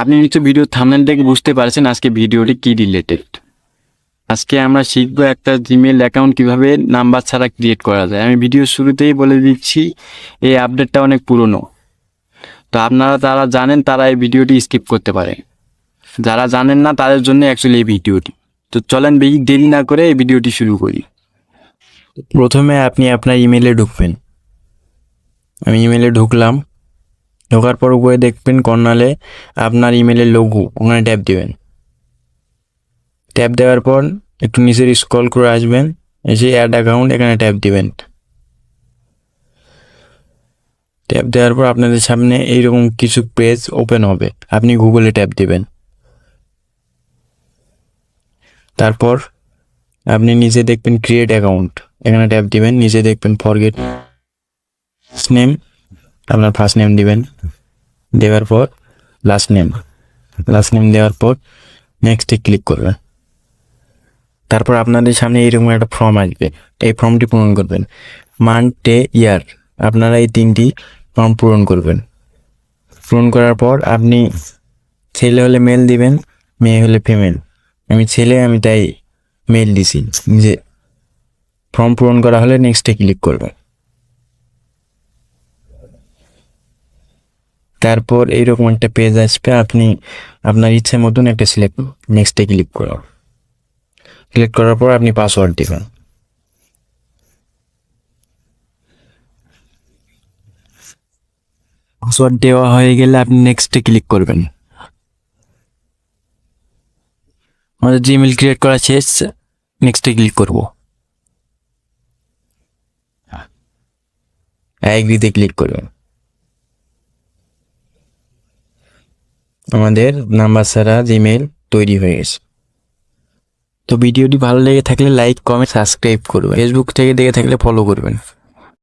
আপনি নিশ্চয় video thumbnail দেখে বুঝতে পারছেন আজকে ভিডিওটি কি রিলেটেড আজকে আমরা শিখব একটা জিমেল অ্যাকাউন্ট কীভাবে নাম্বার ছাড়া ক্রিয়েট করা যায়। আমি ভিডিও শুরুতেই বলে দিচ্ছি, এই আপডেটটা অনেক পুরনো। তো আপনারা যারা জানেন তারা এই ভিডিওটি স্কিপ করতে পারে। যারা জানেন না তাদের জন্য অ্যাকচুয়ালি এই ভিডিওটি তো চলেন বেশি দেরি না করে এই ভিডিওটি শুরু করি। প্রথমে আপনি আপনার ইমেলে ঢুকবেন। আমি ইমেলে ঢুকলাম। ঢোকার পর উপরে দেখবেন কর্নালে আপনার ইমেলের লঘু ওখানে ট্যাপ দিবেন। ট্যাপ দেওয়ার পর একটু নিচের স্ক্রল করে আসবেন, এসে অ্যাড অ্যাকাউন্ট এখানে ট্যাপ দিবেন। ট্যাপ দেওয়ার পর আপনাদের সামনে এইরকম কিছু পেজ ওপেন হবে, আপনি গুগলে ট্যাপ দিবেন। তারপর আপনি নিজে দেখবেন ক্রিয়েট অ্যাকাউন্ট এখানে ট্যাপ দিবেন নিজে দেখবেন ফরগেট নেম আপনার ফার্স্ট নেম দিবেন। দেওয়ার পর লাস্ট নেম লাস্ট নেম দেওয়ার পর নেক্সটে ক্লিক করবেন। তারপর আপনাদের সামনে এইরকম একটা ফর্ম আসবে। এই ফর্মটি পূরণ করবেন। মান্থ ডে ইয়ার আপনারা এই তিনটি ফর্ম পূরণ করবেন। পূরণ করার পর আপনি ছেলে হলে মেল দিবেন, মেয়ে হলে ফিমেল আমি ছেলে, আমি তাই মেল দিছি। যে ফর্ম পূরণ করা হলে নেক্সটে ক্লিক করবেন। তারপর এইরকম একটা পেজ আসবে, আপনি আপনার ইচ্ছে মতন একটা সিলেক্ট নেক্সটে ক্লিক করুন ক্লিক করার পর আপনি পাসওয়ার্ড দেবেন। পাসওয়ার্ড দেওয়া হয়ে গেলে আপনি নেক্সটে ক্লিক করবেন। আমাদের জিমেল ক্রিয়েট করা শেষ নেক্সটে ক্লিক করব। অ্যাগ্রিতে ক্লিক করবেন। আমাদের নাম্বার সারা জিমেল তৈরি হয়ে গেছে। তো ভিডিওটি ভালো লেগে থাকলে লাইক কমেন্ট সাবস্ক্রাইব করবেন। ফেসবুক থেকে দেখে থাকলে ফলো করবেন।